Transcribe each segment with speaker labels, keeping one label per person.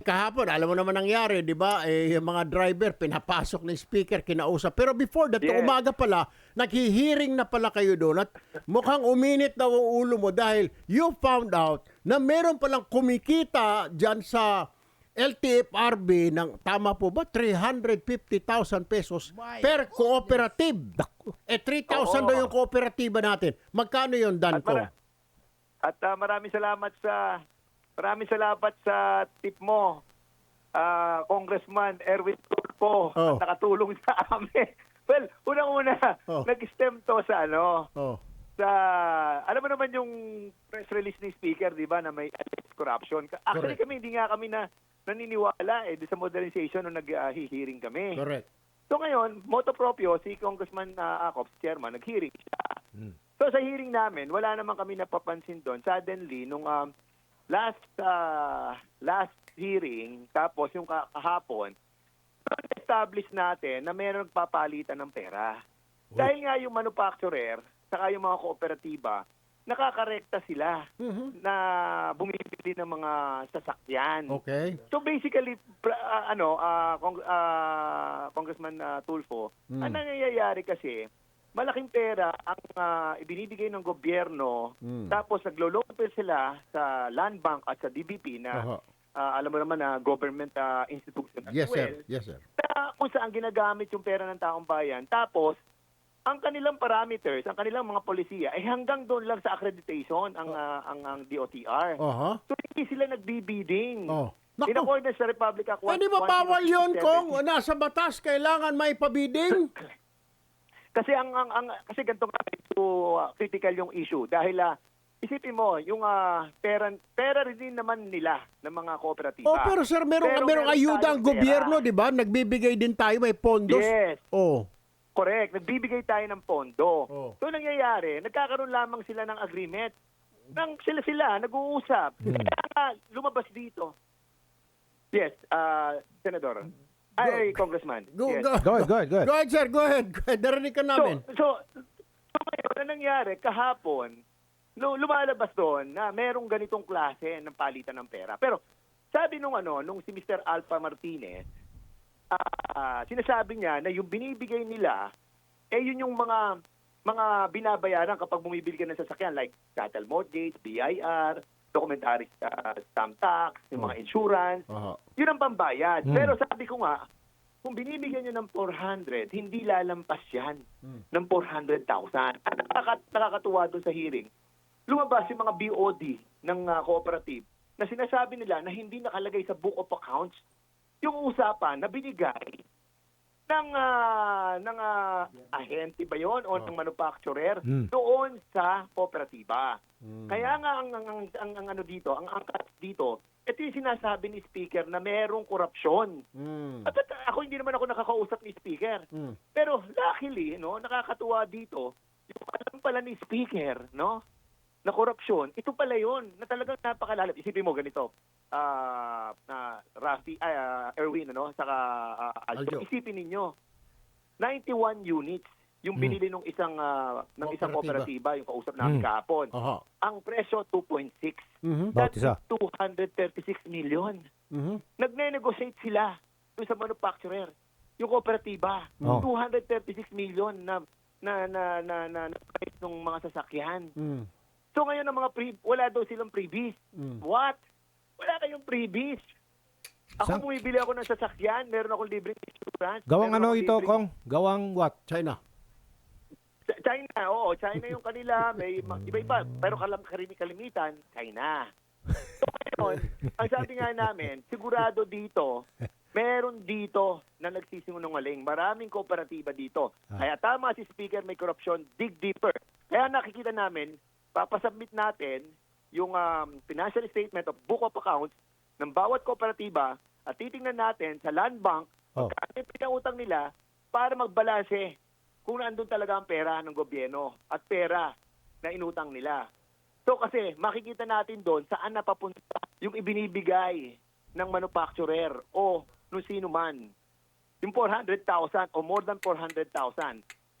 Speaker 1: kahapon, alam mo naman nangyari, di ba? Eh, yung mga driver, pinapasok ng speaker, kinausap. Pero before that,
Speaker 2: Yes.
Speaker 1: umaga pala, naghihiring na pala kayo doon at mukhang uminit daw ang ulo mo dahil you found out na meron palang kumikita dyan sa LTFRB ng, tama po ba, 350,000 pesos per cooperative. Eh, 3,000
Speaker 2: Oo.
Speaker 1: daw yung kooperatiba natin. Magkano yun, Dan
Speaker 2: At,
Speaker 1: ko?
Speaker 2: mara- at ah, maraming salamat sa maraming salamat sa tip mo. ah, Congressman Erwin Tulfo
Speaker 1: Oh.
Speaker 2: at nakatulong sa amin. Well, unang-una,
Speaker 1: Oh.
Speaker 2: nag-stem to sa ano,
Speaker 1: Oh.
Speaker 2: sa alam mo naman yung press release ni speaker, 'di ba, na may corruption. Actually
Speaker 1: Correct.
Speaker 2: kami hindi nga kami na naniniwala eh sa modernization nung nag-hearing kami.
Speaker 1: Correct.
Speaker 2: So ngayon, moto proprio, si Congressman uh, Acops, chairman, nag-hearing siya. So sa hearing namin, wala naman kami napapansin doon. Suddenly, nung um, last uh, last hearing, tapos yung ka- kahapon, establish natin na meron nagpapalitan ng pera. Dahil nga yung manufacturer, saka yung mga kooperatiba, nakakarekta sila
Speaker 1: Mhm.
Speaker 2: na bumibili ng mga sasakyan.
Speaker 1: Okay.
Speaker 2: So basically, ah, ano, ah, Cong- ah, Congressman ah, Tulfo,
Speaker 1: Mm.
Speaker 2: ang nangyayari kasi, malaking pera ang ah, ibinibigay ng gobyerno,
Speaker 1: Mm.
Speaker 2: tapos naglo-loan pa sila sa Land Bank at sa DBP na ah, alam mo naman na government ah, institution as
Speaker 1: Yes,
Speaker 2: well,
Speaker 1: sir. Yes, sir.
Speaker 2: na kung saan ginagamit yung pera ng taong bayan. Tapos, ang kanilang parameters, ang kanilang mga polisiya, ay hanggang doon lang sa accreditation ang ah, ang, ang DOTR.
Speaker 1: Aha.
Speaker 2: So hindi sila nagbibidding.
Speaker 1: Oh.
Speaker 2: In
Speaker 1: Naku.
Speaker 2: accordance sa Republic Act
Speaker 1: Eh, di ba
Speaker 2: 1-
Speaker 1: bawal yun
Speaker 2: 167.
Speaker 1: kung nasa batas kailangan may pabiding?
Speaker 2: Kasi ang, ang, ang kasi ganito nga medyo uh, critical yung issue dahil ah, isipin mo yung ah, pera pera rin din naman nila ng mga kooperatiba.
Speaker 1: Oh, pero sir, merong,
Speaker 2: Pero
Speaker 1: merong
Speaker 2: meron
Speaker 1: ayuda ang gobyerno, di ba? Nagbibigay din tayo, may pondos.
Speaker 2: Yes,
Speaker 1: Oh.
Speaker 2: correct. Nagbibigay tayo ng pondo.
Speaker 1: Oh.
Speaker 2: So nangyayari, nagkakaroon lamang sila ng agreement. Nang sila sila nag-uusap. Kaya nga, lumabas dito. Yes, uh, Senador. Ay, Congressman.
Speaker 1: Go,
Speaker 2: yes.
Speaker 1: go.
Speaker 3: Go ahead, go ahead, go ahead.
Speaker 1: Go ahead, sir. Go ahead. Go ahead. Narinig ka namin.
Speaker 2: So, so, so ngayon, na nangyari, kahapon, lu- lumalabas doon na merong ganitong klase ng palitan ng pera. Pero sabi nung ano, nung si Mr. Alpha Martinez, ah, sinasabi niya na yung binibigay nila, eh yun yung mga mga binabayaran kapag bumibili ka ng sasakyan like chattel mortgage, BIR, documentary uh, stamp tax, yung mga insurance,
Speaker 1: Aha.
Speaker 2: yun ang pambayad.
Speaker 3: Hmm.
Speaker 2: Pero sabi ko nga, kung binibigyan nyo ng 400, hindi lalampas yan
Speaker 1: Hmm.
Speaker 2: ng 400,000. At nakaka- nakakatuwa doon sa hearing, lumabas yung mga BOD ng ah, cooperative na sinasabi nila na hindi nakalagay sa book of accounts yung usapan na binigay ng ah, ng ah, ahente ba yon o ng manufacturer
Speaker 3: Hmm.
Speaker 2: doon sa kooperatiba.
Speaker 1: Hmm.
Speaker 2: Kaya nga ang ang, ang, ang, ang ano dito, ang angkat dito, ito yung sinasabi ni speaker na merong korupsyon.
Speaker 1: Hmm.
Speaker 2: At, at ako hindi naman ako nakakausap ni speaker.
Speaker 1: Hmm.
Speaker 2: Pero luckily, no, nakakatuwa dito, yung alam pala ni speaker, no, na korupsyon, ito pala yon na talagang napakalalim. Isipin mo ganito, ah na Rafi, ay, ah, Erwin, ano, saka ah, Aljo.
Speaker 1: Aljo.
Speaker 2: Isipin ninyo, 91 units yung
Speaker 3: Hmm.
Speaker 2: binili ng isang ah, ng isang
Speaker 1: Kooperatiba.
Speaker 2: kooperatiba, yung kausap namin
Speaker 3: Hmm.
Speaker 2: kahapon.
Speaker 1: Aha.
Speaker 2: Ang presyo 2.6.
Speaker 1: Mhm.
Speaker 3: Bawat
Speaker 2: That's
Speaker 3: isa.
Speaker 2: 236 million.
Speaker 1: Mhm.
Speaker 2: Nagne-negotiate sila doon sa manufacturer. Yung kooperatiba,
Speaker 3: Oh.
Speaker 2: 236 million na na na na na, na price ng mga sasakyan.
Speaker 1: Hmm.
Speaker 2: So ngayon ang mga pre, wala daw silang freebies.
Speaker 1: Hmm.
Speaker 2: What? Wala kayong freebies. Ako
Speaker 3: Sa-
Speaker 2: bumibili ako ng sasakyan, meron akong libreng insurance.
Speaker 3: Gawang
Speaker 2: meron
Speaker 3: ano
Speaker 2: akong
Speaker 3: ito,
Speaker 2: libreng-
Speaker 3: Kong? Gawang what?
Speaker 1: China.
Speaker 2: Ch- China, oo. China yung kanila. May ma- iba-iba. Pero kalam, karim, kalimitan, China. So ngayon, ang sabi nga namin, sigurado dito, meron dito na nagsisinungaling. Maraming kooperatiba dito. Kaya tama si Speaker, may corruption, dig deeper. Kaya nakikita namin, papasubmit natin yung um, financial statement of book of accounts ng bawat kooperatiba at titingnan natin sa land bank
Speaker 3: Oh.
Speaker 2: magkano yung pinautang nila para magbalanse kung nandun talaga ang pera ng gobyerno at pera na inutang nila. So kasi makikita natin doon saan napapunta yung ibinibigay ng manufacturer o nung sino man. Yung 400,000 o more than 400,000.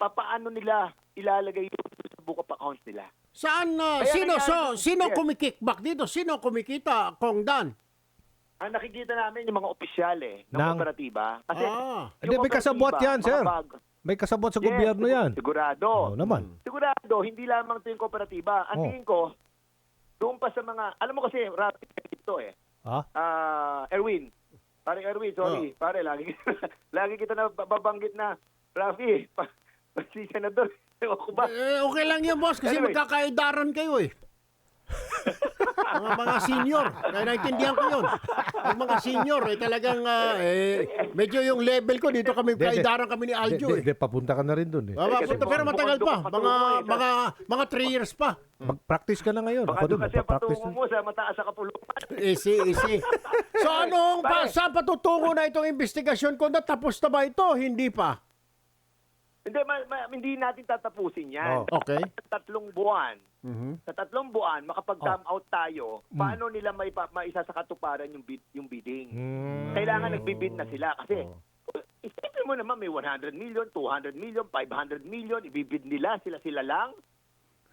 Speaker 2: Papaano nila ilalagay yun book of accounts nila?
Speaker 1: Saan, uh,
Speaker 2: Kaya
Speaker 1: sino,
Speaker 2: nangyari
Speaker 1: so, sino
Speaker 2: Yes.
Speaker 1: kumikickback dito? Sino kumikita, Kong Dan?
Speaker 2: ang nakikita namin yung mga opisyal eh, ng
Speaker 3: Ng-
Speaker 2: kooperatiba. Kasi
Speaker 1: Ah.
Speaker 2: yung
Speaker 3: Hindi, may kasabot
Speaker 2: kooperatiba,
Speaker 3: yan,
Speaker 2: mga
Speaker 3: sir.
Speaker 2: bag-
Speaker 3: May kasabot sa
Speaker 2: Yes,
Speaker 3: gobyerno
Speaker 2: sigur-
Speaker 3: yan.
Speaker 2: Sigurado.
Speaker 3: Oo naman.
Speaker 2: Sigurado, hindi lamang ito yung kooperatiba. Ang
Speaker 3: Oh.
Speaker 2: tingin ko, doon pa sa mga, alam mo kasi, rapid ito eh.
Speaker 3: Ha?
Speaker 2: Ah, Erwin. Pare Erwin, sorry. Pare, lagi, lagi kita na babanggit na, Rafi, pa, pa, si Senador, ewan ko ba?
Speaker 1: Eh, okay lang yan, boss, kasi
Speaker 2: Anyway.
Speaker 1: magkakaidaran kayo eh. mga mga senior, kaya naintindihan ko yun. Yung mga senior, eh talagang, ah, eh, medyo yung level ko, dito kami,
Speaker 3: De-
Speaker 1: kaidaran kami ni Aljo
Speaker 3: De,
Speaker 1: eh.
Speaker 3: de, de, papunta ka na rin dun eh.
Speaker 1: Ah,
Speaker 2: kasi
Speaker 1: punta, pero matagal pa, mga,
Speaker 2: patungo eh.
Speaker 1: mga, mga 3 years pa.
Speaker 3: Mag-practice ka na ngayon.
Speaker 2: Baka doon kasi patungo mo sa mataas sa kapulungan.
Speaker 1: Easy, easy. So anong, pa, saan patutungo na itong investigasyon ko? Natapos na ba ito? Hindi pa.
Speaker 2: Hindi, ma- ma- hindi natin tatapusin yan.
Speaker 3: Oh.
Speaker 1: Okay.
Speaker 2: Sa tatlong buwan,
Speaker 1: Mhm.
Speaker 2: sa tatlong buwan, makapag-come
Speaker 3: Oh.
Speaker 2: out tayo,
Speaker 3: Mm.
Speaker 2: paano nila may pa, maisa sa katuparan yung, bid, yung bidding?
Speaker 3: Hmm.
Speaker 2: Kailangan nagbibid na sila kasi
Speaker 3: Oh.
Speaker 2: isipin mo naman may 100 million, 200 million, 500 million, ibibid nila, sila-sila lang.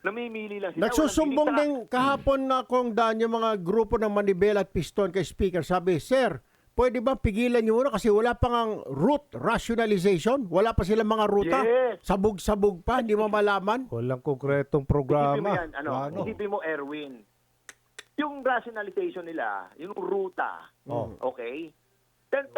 Speaker 2: Namimili lang sila.
Speaker 1: Nagsusumbong din kahapon na kung daan yung mga grupo ng Manibela at Piston kay Speaker. Sabi, Sir, pwede ba pigilan nyo muna kasi wala pa ngang route rationalization? Wala pa silang mga ruta?
Speaker 2: Yes.
Speaker 1: Sabog-sabog pa, hindi mo malaman?
Speaker 3: Walang konkretong
Speaker 2: Isipin mo
Speaker 3: programa.
Speaker 2: yan, ano,
Speaker 3: Ano?
Speaker 2: isipin mo Erwin. Yung rationalization nila, yung ruta,
Speaker 3: Oh.
Speaker 2: okay? 10%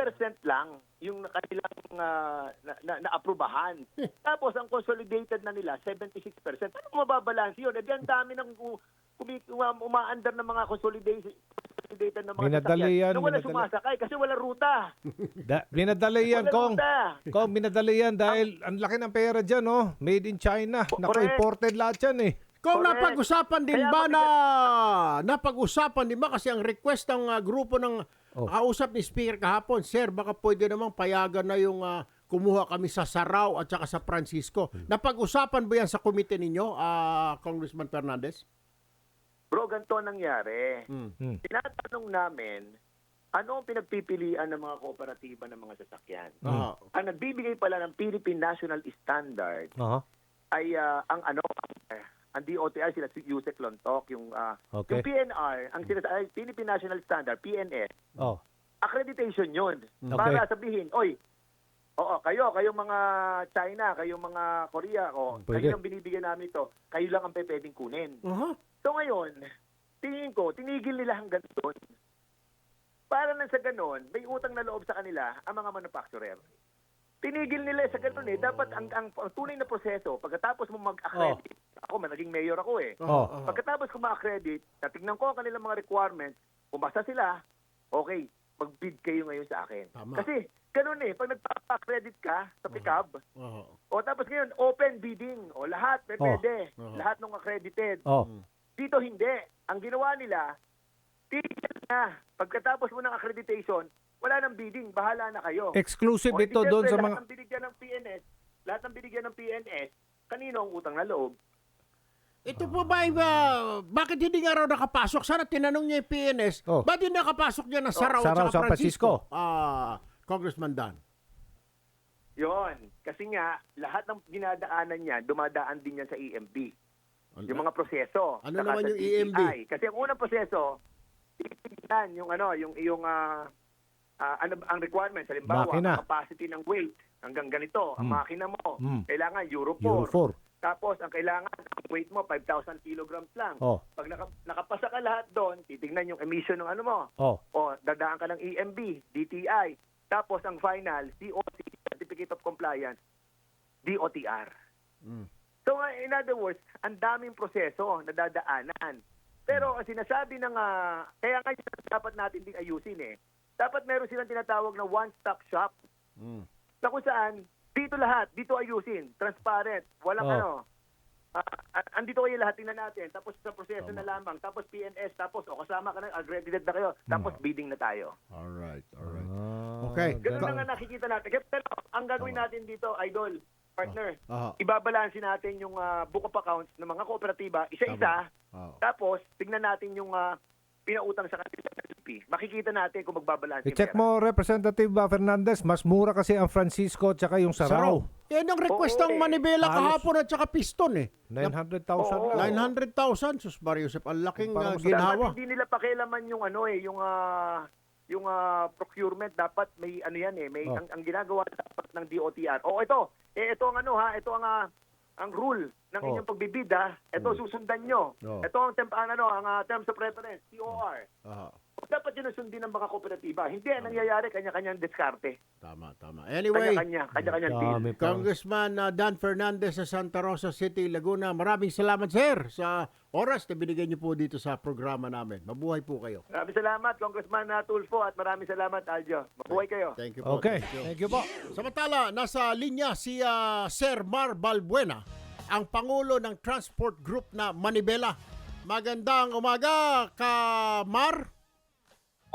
Speaker 2: lang yung kanilang uh, na, na, naaprubahan. Tapos ang consolidated na nila 76%. Ano mababalanse yun? Eh, di ang dami ng uma- umaandar ng mga consolidated consolidated na mga
Speaker 3: Minadali
Speaker 2: sasakyan
Speaker 3: yan,
Speaker 2: wala
Speaker 3: minadali.
Speaker 2: sumasakay kasi wala ruta.
Speaker 3: Da, binadali yan,
Speaker 2: Wala
Speaker 3: Kong.
Speaker 2: ruta.
Speaker 3: Kong, binadali yan dahil ang laki ng pera dyan, oh. Made in China. Naku,
Speaker 2: Correct.
Speaker 3: imported lahat yan, eh.
Speaker 1: Kung
Speaker 2: Correct.
Speaker 1: napag-usapan din
Speaker 2: Kaya
Speaker 1: ba na napag-usapan din ba kasi ang request ng ah, grupo ng
Speaker 3: Oh.
Speaker 1: kausap ni Speaker kahapon, Sir, baka pwede namang payagan na yung ah, kumuha kami sa Sarao at saka sa Francisco.
Speaker 2: Hmm.
Speaker 1: Napag-usapan ba yan sa komite ninyo, ah, Congressman Fernandez?
Speaker 2: Bro, ganito ang nangyari.
Speaker 3: Hmm.
Speaker 2: Tinatanong namin, ano ang pinagpipilian ng mga kooperatiba ng mga sasakyan?
Speaker 1: Ah,
Speaker 2: Ang nagbibigay pala ng Philippine National Standard
Speaker 3: Aha.
Speaker 2: ay ah, ang ano, ang, ang DOTR sila si Yusek Lontok, yung ah,
Speaker 3: Okay.
Speaker 2: yung PNR, ang sila ay Philippine National Standard, PNS,
Speaker 3: Oh.
Speaker 2: accreditation 'yon.
Speaker 3: Okay.
Speaker 2: Para sabihin, oy, Oo, kayo, kayong mga China, kayong mga Korea, o
Speaker 3: Pwede.
Speaker 2: kayo lang binibigyan namin ito, kayo lang ang pe- pwedeng kunin.
Speaker 1: aha.
Speaker 2: So ngayon, tingin ko, tinigil nila hanggang doon. Para nang sa ganon, may utang na loob sa kanila ang mga manufacturer. Tinigil nila sa ganon eh. Dapat ang, ang, ang tunay na proseso, pagkatapos mo mag-accredit, ako man, naging mayor ako eh.
Speaker 3: Oh.
Speaker 1: aha.
Speaker 2: Pagkatapos ko ma-accredit, natignan ko ang kanilang mga requirements, umasa sila, okay, mag-bid kayo ngayon sa akin.
Speaker 1: Tama.
Speaker 2: Kasi, ganun eh, pag nagpa-accredit ka sa pickup,
Speaker 1: Aha.
Speaker 2: o tapos ngayon, open bidding, o lahat, may
Speaker 3: Oh.
Speaker 2: pwede,
Speaker 1: Oh.
Speaker 2: lahat ng accredited.
Speaker 3: Oh.
Speaker 2: Dito hindi. Ang ginawa nila, tigil na. Pagkatapos mo ng accreditation, wala nang bidding, bahala na kayo.
Speaker 3: Exclusive
Speaker 2: O,
Speaker 3: ito
Speaker 2: edi
Speaker 3: doon sa mga...
Speaker 2: Lahat ng binigyan ng PNS, lahat ng binigyan ng PNS, kanino ang utang na loob?
Speaker 1: Ito po ba, uh, bakit hindi nga raw nakapasok? Sana tinanong niya yung PNS,
Speaker 3: Oh.
Speaker 1: ba't hindi nakapasok niya ng Sarao,
Speaker 3: Sarao
Speaker 1: at saka
Speaker 3: sa
Speaker 1: Francisco?
Speaker 3: Francisco.
Speaker 1: Ah, Congressman Dan.
Speaker 2: Yon. Kasi nga, lahat ng ginadaanan niya, dumadaan din yan sa EMB. Yung mga proseso.
Speaker 1: Ano naman
Speaker 2: sa
Speaker 1: yung EMB?
Speaker 2: DTI. Kasi ang unang proseso, titignan yung ano, yung yung ah, ah, ano ang requirements, halimbawa,
Speaker 3: Makina.
Speaker 2: ang capacity ng weight hanggang ganito, ang
Speaker 3: Hmm.
Speaker 2: makina mo,
Speaker 3: Hmm.
Speaker 2: kailangan Euro 4.
Speaker 3: Euro 4.
Speaker 2: Tapos ang kailangan ang weight mo 5,000 kilograms lang.
Speaker 3: Oh.
Speaker 2: Pag naka, nakapasa ka lahat doon, titignan yung emission ng ano mo.
Speaker 3: Oh.
Speaker 2: O dadaan ka ng EMB, DTI. Tapos ang final, COC, Certificate of Compliance, DOTR.
Speaker 1: Mm.
Speaker 2: So uh, in other words, ang daming proseso na dadaanan. Pero ang sinasabi ng, ah, kaya nga dapat natin din ayusin eh. Dapat meron silang tinatawag na one-stop shop
Speaker 1: Mm.
Speaker 2: na kung saan dito lahat, dito ayusin, transparent, walang
Speaker 3: Oh.
Speaker 2: ano. Ah, ah, andito kayo lahat, tingnan natin. Tapos sa proseso na lamang. Tapos PNS, tapos o kasama ka na, accredited na kayo. Tapos bidding na tayo.
Speaker 1: Alright, alright.
Speaker 3: Ah,
Speaker 1: Okay.
Speaker 2: Ganun na nga nakikita natin. Kaya- Pero ang gagawin natin dito, idol, partner,
Speaker 1: Aha.
Speaker 2: ibabalansin natin yung ah, book of accounts ng mga kooperatiba, isa-isa,
Speaker 1: Ah.
Speaker 2: tapos tignan natin yung ah, pinautang sa kanila LP. Makikita natin kung magbabalansin.
Speaker 3: I-check mo, Representative Fernandez, mas mura kasi ang Francisco at saka yung Sarao.
Speaker 1: Yan ang request
Speaker 2: Oo,
Speaker 1: ng
Speaker 2: eh.
Speaker 1: Manibela
Speaker 3: Halos-
Speaker 1: kahapon at saka Piston eh.
Speaker 3: 900,000
Speaker 2: Oo.
Speaker 3: lang.
Speaker 1: 900,000, sus Mario Josep, ang laking
Speaker 3: Parang
Speaker 1: uh, ginawa.
Speaker 2: Dapat hindi nila pakialaman yung ano eh, yung ah, yung ah, procurement dapat may ano yan eh, may
Speaker 3: Oh.
Speaker 2: ang, ang ginagawa dapat ng DOTR. Oh, ito. Eh ito ang ano ha, ito ang ah, ang rule ng
Speaker 3: Oh.
Speaker 2: inyong pagbibid ha. Ito susundan nyo.
Speaker 1: Oh.
Speaker 2: Ito ang temp ang ano, ang ah, terms of reference, TOR.
Speaker 1: Ah,
Speaker 2: Dapat yun ang sundin ng mga kooperatiba. Hindi ang nangyayari kanya-kanyang diskarte.
Speaker 1: tama, tama. Anyway,
Speaker 2: Kanya-kanya, kanya-kanyang deal.
Speaker 3: Dami pa.
Speaker 1: Congressman uh, Dan Fernandez sa Santa Rosa City, Laguna. Maraming salamat, sir, sa oras na binigay niyo po dito sa programa namin. Mabuhay po kayo.
Speaker 2: Maraming salamat, Congressman uh, Tulfo, at maraming salamat, Aljo. Mabuhay kayo.
Speaker 1: Thank you po.
Speaker 3: Okay,
Speaker 1: Thank you.
Speaker 3: thank you po.
Speaker 1: Samantala, nasa linya si ah, Sir Mar Balbuena, ang Pangulo ng Transport Group na Manibela. Magandang umaga, ka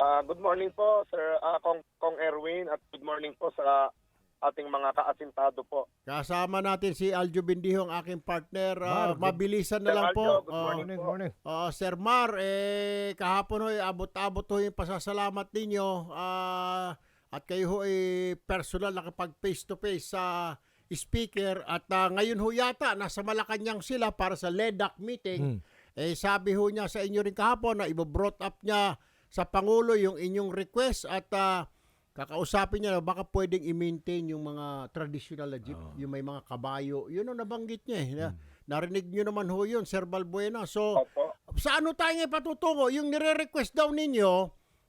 Speaker 4: Ah, good morning po, Sir ah, Kong, Kong Erwin at good morning po sa ating mga kaasintado po.
Speaker 1: Kasama natin si Aljo Bindihong, aking partner. Ah,
Speaker 3: Mar, good-
Speaker 1: mabilisan na
Speaker 4: Sir
Speaker 1: lang
Speaker 4: Aljo,
Speaker 1: po.
Speaker 4: good morning.
Speaker 3: Morning, morning.
Speaker 1: Ah, Sir Mar, eh, kahapon ho'y abot-abot ho yung pasasalamat ninyo ah, at kayo ho ay personal nakapag face-to-face sa speaker at ah, ngayon ho yata nasa Malacanang sila para sa LEDAC meeting.
Speaker 3: Hmm.
Speaker 1: Eh, sabi ho niya sa inyo rin kahapon na ibo-brought up niya sa Pangulo yung inyong request at ah, kakausapin niya na baka pwedeng i-maintain yung mga traditional na jeep, yung may mga kabayo. Yun ang nabanggit niya eh. Na- Narinig niyo naman ho yun, Sir Balbuena. So,
Speaker 4: Opo.
Speaker 1: sa ano tayo ngayon patutungo? Yung nire-request daw ninyo,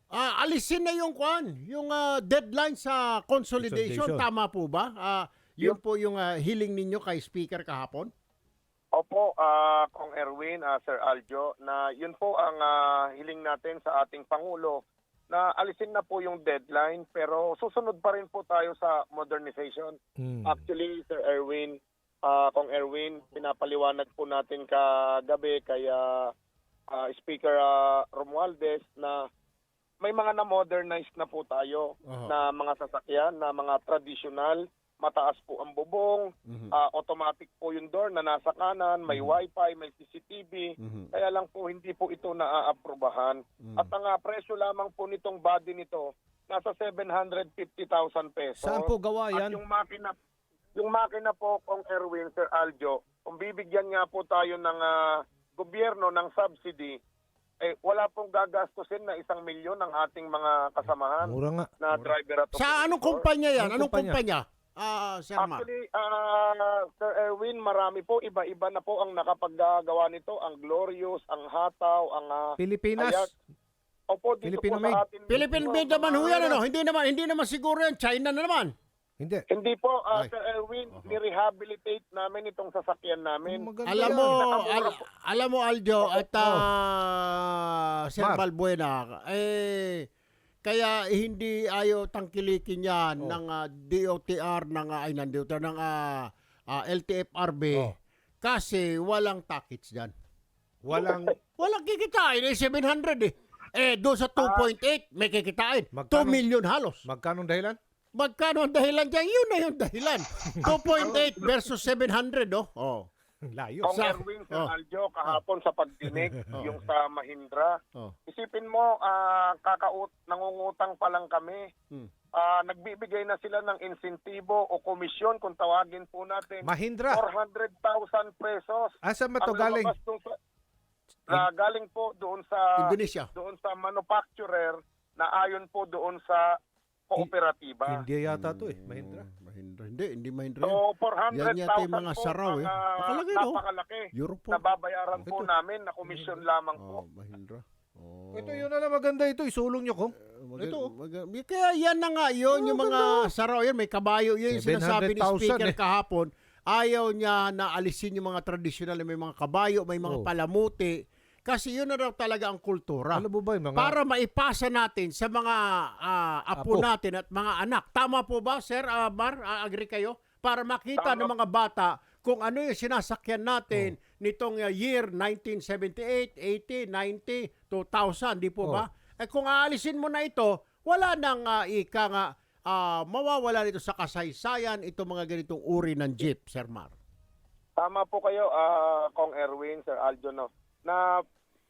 Speaker 1: ah, alisin na yung kwan, yung ah, deadline sa consolidation.
Speaker 3: Consolidation.
Speaker 1: Tama po ba? Ah, yun po yung ah, hiling ninyo kay Speaker kahapon?
Speaker 4: Opo, ah, Kong Erwin, ah, Sir Aljo, na yun po ang ah, hiling natin sa ating Pangulo na alisin na po yung deadline pero susunod pa rin po tayo sa modernization.
Speaker 3: Hmm.
Speaker 4: Actually, Sir Erwin, ah, Kong Erwin, pinapaliwanag po natin kagabi kay ah, ah, Speaker ah, Romualdez na may mga na-modernize na po tayo
Speaker 1: Aha.
Speaker 4: na mga sasakyan, na mga traditional, mataas po ang bubong,
Speaker 1: Mhm.
Speaker 4: ah, automatic po yung door na nasa kanan, may wifi, may CCTV.
Speaker 1: Mhm.
Speaker 4: Kaya lang po hindi po ito naaaprubahan.
Speaker 1: Mhm.
Speaker 4: At ang ah, presyo lamang po nitong body nito nasa 750,000 pesos.
Speaker 3: Saan po gawa
Speaker 4: At
Speaker 3: yan?
Speaker 4: yung makina yung makina po kung Erwin Sir Aljo, kung bibigyan nga po tayo ng ah, gobyerno ng subsidy, eh wala pong gagastusin na isang milyon ng ating mga kasamahan
Speaker 3: Mura nga.
Speaker 4: na driver at
Speaker 1: Sa anong kumpanya yan?
Speaker 3: Anong
Speaker 1: Anong
Speaker 3: kumpanya?
Speaker 1: kumpanya? Ah, Sir Mar.
Speaker 4: Actually, ah, Sir Erwin, marami po, iba-iba na po ang nakapaggagawa nito. Ang Glorious, ang Hataw, ang... ah,
Speaker 3: Pilipinas.
Speaker 4: Ayak. Opo, dito
Speaker 3: Filipino
Speaker 4: po
Speaker 3: made.
Speaker 4: sa atin.
Speaker 1: Philippine made naman ho yan, ano? Hindi naman, hindi naman siguro yan. China na naman.
Speaker 3: Hindi.
Speaker 4: Hindi po, ah,
Speaker 1: Ay.
Speaker 4: Sir Erwin, ni-rehabilitate namin itong sasakyan namin.
Speaker 3: Maganda
Speaker 1: Alam mo, al- alam mo Aljo at ah, Sir. Balbuena, eh kaya hindi ayaw tangkilikin yan
Speaker 3: Oh.
Speaker 1: ng ah, DOTR ng ah, ay ng DOTR ng ah, ah, LTFRB
Speaker 3: Oh.
Speaker 1: kasi walang takits diyan.
Speaker 3: Walang
Speaker 1: Walang kikitain eh 700 eh. Eh doon sa 2.8 may kikitain. 2
Speaker 3: Magkano?
Speaker 1: million halos.
Speaker 3: magkano dahilan?
Speaker 1: Magkano ang dahilan diyan? Yun na yung dahilan. 2.8 versus 700 oh. Oh.
Speaker 3: Layo.
Speaker 4: Kung
Speaker 1: Sa-
Speaker 4: Erwin, Sir
Speaker 1: oh.
Speaker 4: Aljo, kahapon sa pagdinig,
Speaker 1: Oh.
Speaker 4: yung sa Mahindra,
Speaker 1: Oh.
Speaker 4: isipin mo, ah, kakaut, nangungutang pa lang kami.
Speaker 1: Hmm.
Speaker 4: Ah, nagbibigay na sila ng insentibo o komisyon kung tawagin po natin.
Speaker 3: Mahindra.
Speaker 4: 400,000 pesos.
Speaker 3: Asa ba to
Speaker 4: Ang
Speaker 3: galing?
Speaker 4: sa, Ah, galing po doon sa
Speaker 1: Indonesia.
Speaker 4: doon sa manufacturer na ayon po doon sa kooperatiba.
Speaker 3: India yata to eh. Mahindra.
Speaker 1: Oh. Hindi, hindi Mahindra. yan.
Speaker 4: So 400,000
Speaker 1: Yan yata yung mga
Speaker 4: po
Speaker 1: saraw,
Speaker 4: ang,
Speaker 1: eh.
Speaker 4: ah,
Speaker 1: Nakalagay, no?
Speaker 4: Napakalaki.
Speaker 1: Europe po.
Speaker 4: Na babayaran po
Speaker 3: Ito.
Speaker 4: namin na komisyon lamang po.
Speaker 1: Oh, Mahindra. Oh.
Speaker 3: Ito yun na lang maganda ito. Isulong nyo kung.
Speaker 1: Mag-
Speaker 3: Ito.
Speaker 1: mag- kaya yan na nga yun, yung mga saraw yan, may kabayo yun, yung sinasabi ni
Speaker 3: 700,000
Speaker 1: speaker
Speaker 3: eh.
Speaker 1: kahapon, ayaw niya na alisin yung mga traditional, may mga kabayo, may mga
Speaker 3: Oh.
Speaker 1: palamuti, kasi yun na raw talaga ang kultura.
Speaker 3: Alam mo ba yung mga...
Speaker 1: Para maipasa natin sa mga ah, apo,
Speaker 3: Apo.
Speaker 1: natin at mga anak. Tama po ba, Sir ah, Mar? Ah, agree kayo? Para makita
Speaker 4: Tama.
Speaker 1: ng mga bata kung ano yung sinasakyan natin
Speaker 3: Oh.
Speaker 1: nitong ah, year 1978, 80, 90, 2000, di po
Speaker 3: Oh.
Speaker 1: ba? Eh kung aalisin mo na ito, wala nang ah, ika nga ah, mawawala nito sa kasaysayan itong mga ganitong uri ng jeep, Sir Mar.
Speaker 4: Tama po kayo, ah, Kong Erwin, Sir Aljo, no, na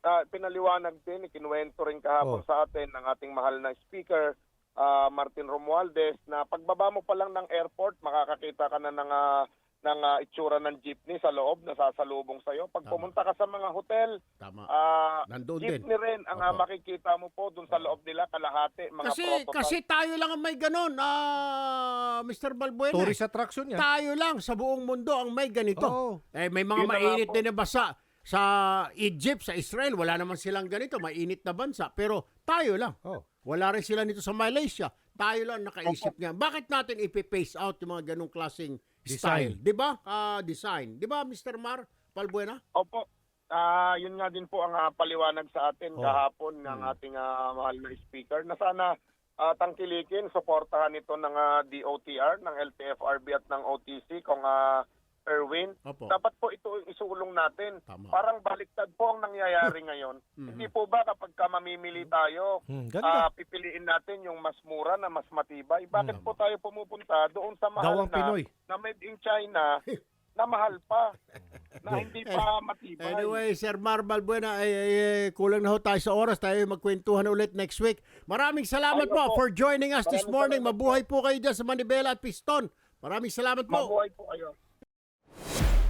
Speaker 4: ah, pinaliwanag din, ikinuwento rin kahapon
Speaker 3: Oh.
Speaker 4: sa atin ng ating mahal na speaker, ah, Martin Romualdez, na pagbaba mo pa lang ng airport, makakakita ka na ng ah, ng ah, itsura ng jeepney sa loob na sasalubong sa iyo. Pag
Speaker 1: Tama.
Speaker 4: pumunta ka sa mga hotel,
Speaker 1: Tama.
Speaker 4: ah
Speaker 1: Nandun din.
Speaker 4: jeepney rin ang
Speaker 1: Opo.
Speaker 4: makikita mo po dun sa loob nila kalahati mga
Speaker 1: Kasi
Speaker 4: protocol.
Speaker 1: kasi tayo lang ang may ganun, ah Mr. Balbuena.
Speaker 3: Tourist attraction yan.
Speaker 1: Tayo lang sa buong mundo ang may ganito.
Speaker 3: Oo.
Speaker 1: Eh may mga
Speaker 4: Yun
Speaker 1: mainit din na basa sa Egypt, sa Israel, wala naman silang ganito, mainit na bansa. Pero tayo lang.
Speaker 3: Oh.
Speaker 1: Wala rin sila nito sa Malaysia. Tayo lang nakaisip niya. Bakit natin ipi-pace out yung mga ganong klaseng style?
Speaker 3: Design.
Speaker 1: 'Di ba? Ah, design. 'Di ba, Mr. Mar Palbuena?
Speaker 4: Opo. Ah, yun nga din po ang ah, paliwanag sa atin
Speaker 3: Oh.
Speaker 4: kahapon ng
Speaker 1: Hmm.
Speaker 4: ating ah, mahal na speaker na sana ah, tangkilikin, suportahan ito ng ah, DOTR, ng LTFRB at ng OTC kung ah, Erwin.
Speaker 1: Opo.
Speaker 4: Dapat po ito yung isulong natin.
Speaker 1: Tama.
Speaker 4: Parang baliktad po ang nangyayari ngayon.
Speaker 1: Mhm.
Speaker 4: Hindi po ba kapag ka mamimili tayo,
Speaker 3: Hmm, ganda.
Speaker 4: ah, pipiliin natin yung mas mura na mas matibay? Bakit
Speaker 3: Hmm.
Speaker 4: po tayo pumupunta doon sa mahal
Speaker 3: Gawang
Speaker 4: na,
Speaker 3: Pinoy.
Speaker 4: na made in China na mahal pa, na hindi pa matibay?
Speaker 1: Anyway, Sir Mar Balbuena, ay, ay, ay, kulang na ho tayo sa oras. Tayo magkwentuhan ulit next week. Maraming salamat
Speaker 4: Ay,
Speaker 1: po
Speaker 4: opo.
Speaker 1: for joining us this
Speaker 4: Maraming
Speaker 1: morning.
Speaker 4: salamat
Speaker 1: Mabuhay po kayo dyan sa Manibela at Piston. Maraming salamat po.
Speaker 4: Mabuhay po kayo. you